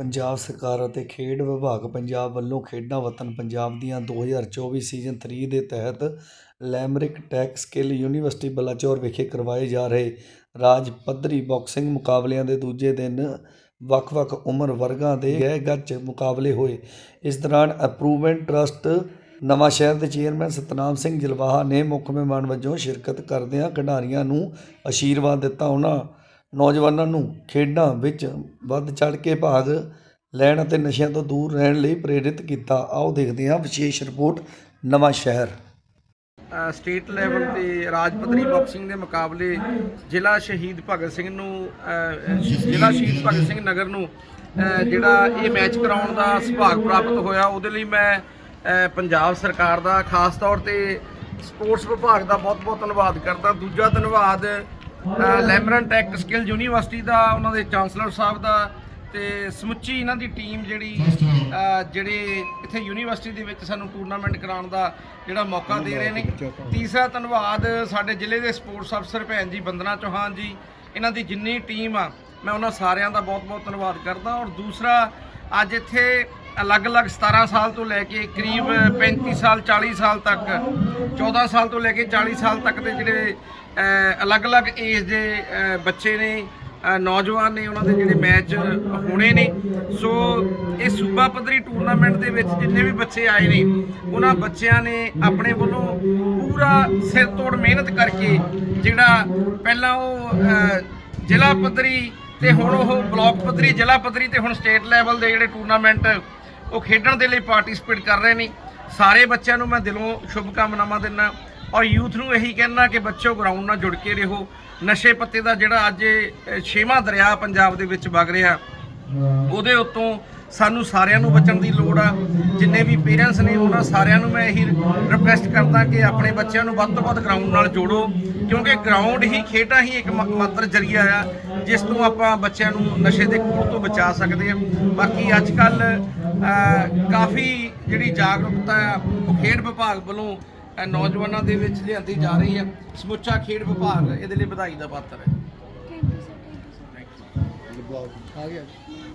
ਪੰਜਾਬ ਸਰਕਾਰ ਅਤੇ ਖੇਡ ਵਿਭਾਗ ਪੰਜਾਬ ਵੱਲੋਂ ਖੇਡਾਂ ਵਤਨ ਪੰਜਾਬ ਦੀਆਂ 2024 ਸੀਜ਼ਨ 3 ਦੇ ਤਹਿਤ Lamrin tech skill university Balachaur ਵਿਖੇ ਕਰਵਾਏ ਜਾ ਰਹੇ ਰਾਜ ਪੱਧਰੀ ਬਾਕਸਿੰਗ ਮੁਕਾਬਲਿਆਂ ਦੇ ਦੂਜੇ ਦਿਨ ਵੱਖ-ਵੱਖ ਉਮਰ ਵਰਗਾਂ ਦੇ ਗਹਿ ਗੱਚ ਮੁਕਾਬਲੇ ਹੋਏ। ਇਸ ਦੌਰਾਨ ਅਪਰੂਵਮੈਂਟ ਟਰਸਟ ਨਵਾਂ ਸ਼ਹਿਰ ਦੇ ਚੇਅਰਮੈਨ ਸਤਨਾਮ ਸਿੰਘ ਜਲਵਾਹਾ ਨੇ ਮੁੱਖ ਮਹਿਮਾਨ ਵਜੋਂ ਸ਼ਿਰਕਤ ਕਰਦਿਆਂ ਖਿਡਾਰੀਆਂ ਨੂੰ ਅਸ਼ੀਰਵਾਦ ਦਿੱਤਾ। ਉਹਨਾਂ ਨੌਜਵਾਨਾਂ ਨੂੰ ਖੇਡਾਂ ਵਿੱਚ ਵੱਧ ਚੜ੍ਹ ਕੇ ਭਾਗ ਲੈਣ ਅਤੇ ਨਸ਼ਿਆਂ ਤੋਂ ਦੂਰ ਰਹਿਣ ਲਈ ਪ੍ਰੇਰਿਤ ਕੀਤਾ। ਆਓ ਦੇਖਦੇ ਹਾਂ ਵਿਸ਼ੇਸ਼ ਰਿਪੋਰਟ, ਨਵਾਂ ਸ਼ਹਿਰ। ਸਟੇਟ ਲੈਵਲ ਤੇ ਰਾਜ ਪੱਧਰੀ ਬਾਕਸਿੰਗ ਦੇ ਮੁਕਾਬਲੇ ਜ਼ਿਲ੍ਹਾ ਸ਼ਹੀਦ ਭਗਤ ਸਿੰਘ ਨੂੰ ਜ਼ਿਲ੍ਹਾ ਸ਼ਹੀਦ ਭਗਤ ਸਿੰਘ ਨਗਰ ਨੂੰ ਜਿਹੜਾ ਇਹ ਮੈਚ ਕਰਾਉਣ ਦਾ ਸੁਭਾਗ ਪ੍ਰਾਪਤ ਹੋਇਆ, ਉਹਦੇ ਲਈ ਮੈਂ ਪੰਜਾਬ ਸਰਕਾਰ ਦਾ ਖਾਸ ਤੌਰ ਤੇ ਸਪੋਰਟਸ ਵਿਭਾਗ ਦਾ ਬਹੁਤ-ਬਹੁਤ ਧੰਨਵਾਦ ਕਰਦਾ। ਦੂਜਾ ਧੰਨਵਾਦ ਲੈਮਰਨ ਟੈਕ ਸਕਿੱਲ ਯੂਨੀਵਰਸਿਟੀ ਦਾ, ਉਹਨਾਂ ਦੇ ਚਾਂਸਲਰ ਸਾਹਿਬ ਦਾ ਤੇ ਸਮੁੱਚੀ ਇਹਨਾਂ ਦੀ ਟੀਮ ਜਿਹੜੀ ਜਿਹੜੇ ਇੱਥੇ ਯੂਨੀਵਰਸਿਟੀ ਦੇ ਵਿੱਚ ਸਾਨੂੰ ਟੂਰਨਾਮੈਂਟ ਕਰਾਉਣ ਦਾ ਜਿਹੜਾ ਮੌਕਾ ਦੇ ਰਹੇ ਨੇ। ਤੀਸਰਾ ਧੰਨਵਾਦ ਸਾਡੇ ਜ਼ਿਲ੍ਹੇ ਦੇ ਸਪੋਰਟਸ ਅਫਸਰ ਭੈਣ ਜੀ ਬੰਦਨਾ ਚੌਹਾਨ ਜੀ। ਇਹਨਾਂ ਦੀ ਜਿੰਨੀ ਟੀਮ ਆ, ਮੈਂ ਉਹਨਾਂ ਸਾਰਿਆਂ ਦਾ ਬਹੁਤ-ਬਹੁਤ ਧੰਨਵਾਦ ਕਰਦਾ। ਔਰ ਦੂਸਰਾ, ਅੱਜ ਇੱਥੇ ਅਲੱਗ-ਅਲੱਗ 17 ਸਾਲ ਤੋਂ ਲੈ ਕੇ ਕਰੀਬ 35 ਸਾਲ 40 ਸਾਲ ਤੱਕ 14 ਸਾਲ ਤੋਂ ਲੈ ਕੇ 40 ਸਾਲ ਤੱਕ ਦੇ ਜਿਹੜੇ ਅਲੱਗ-ਅਲੱਗ ਏਜ ਦੇ ਬੱਚੇ ਨੇ ਨੌਜਵਾਨ ਨੇ ਉਹਨਾਂ ਦੇ ਜਿਹੜੇ ਮੈਚ ਹੋਣੇ ਨੇ। ਸੋ ਇਹ ਸੂਬਾ ਪੱਧਰੀ ਟੂਰਨਾਮੈਂਟ ਦੇ ਵਿੱਚ ਜਿੰਨੇ ਵੀ ਬੱਚੇ ਆਏ ਨੇ, ਉਹਨਾਂ ਬੱਚਿਆਂ ਨੇ ਆਪਣੇ ਵੱਲੋਂ ਪੂਰਾ ਸਿਰ ਤੋੜ ਮਿਹਨਤ ਕਰਕੇ ਜਿਹੜਾ ਪਹਿਲਾਂ ਉਹ ਜ਼ਿਲ੍ਹਾ ਪੱਧਰੀ ਤੇ ਹੁਣ ਉਹ ਬਲਾਕ ਪੱਧਰੀ, ਜ਼ਿਲ੍ਹਾ ਪੱਧਰੀ ਤੇ ਹੁਣ ਸਟੇਟ ਲੈਵਲ ਦੇ ਜਿਹੜੇ ਟੂਰਨਾਮੈਂਟ ਉਹ ਖੇਡਣ ਦੇ ਲਈ ਪਾਰਟਿਸਿਪੇਟ ਕਰ ਰਹੇ ਨੇ। ਸਾਰੇ ਬੱਚਿਆਂ ਨੂੰ ਮੈਂ ਦਿਲੋਂ ਸ਼ੁਭਕਾਮਨਾਵਾਂ ਦਿੰਦਾ। ਔਰ ਯੂਥ ਨੂੰ ਇਹੀ ਕਹਿਣਾ ਕਿ ਬੱਚੋ ਗਰਾਊਂਡ ਨਾਲ ਜੁੜ ਕੇ ਰਹੋ। ਨਸ਼ੇ ਪੱਤੇ ਦਾ ਜਿਹੜਾ ਅੱਜ ਛੇਵਾਂ ਦਰਿਆ ਪੰਜਾਬ ਦੇ ਵਿੱਚ ਵਗ ਰਿਹਾ ਉਹਦੇ ਉੱਤੋਂ ਸਾਨੂੰ ਸਾਰਿਆਂ ਨੂੰ ਬਚਣ ਦੀ ਲੋੜ ਆ। ਜਿੰਨੇ ਵੀ ਪੇਰੈਂਟਸ ਨੇ ਉਹਨਾਂ ਸਾਰਿਆਂ ਨੂੰ ਮੈਂ ਇਹੀ ਰਿਕੁਐਸਟ ਕਰਦਾ ਕਿ ਆਪਣੇ ਬੱਚਿਆਂ ਨੂੰ ਵੱਧ ਤੋਂ ਵੱਧ ਗਰਾਊਂਡ ਨਾਲ ਜੋੜੋ। ਕਿਉਂਕਿ ਗਰਾਊਂਡ ਹੀ ਖੇਡਾਂ ਹੀ ਇੱਕ ਮਾਤਰ ਜਰੀਆ ਆ ਜਿਸ ਤੋਂ ਆਪਾਂ ਬੱਚਿਆਂ ਨੂੰ ਨਸ਼ੇ ਦੇ ਕੂੜ ਤੋਂ ਬਚਾ ਸਕਦੇ ਹਾਂ ਬਾਕੀ ਅੱਜ ਕੱਲ ਕਾਫੀ ਜਿਹੜੀ ਜਾਗਰੂਕਤਾ ਆ ਖੇਡ ਵਿਭਾਗ ਵੱਲੋਂ ਅ, ਨੌਜਵਾਨਾਂ ਦੇ ਵਿੱਚ ਲਿਆਂਦੀ ਜਾ ਰਹੀ ਹੈ। ਸਮੁੱਚਾ ਖੇਡ ਵਿਭਾਗ ਇਹਦੇ ਲਈ ਵਧਾਈ ਦਾ ਪਾਤਰ ਹੈ। Thank you sir thank you sir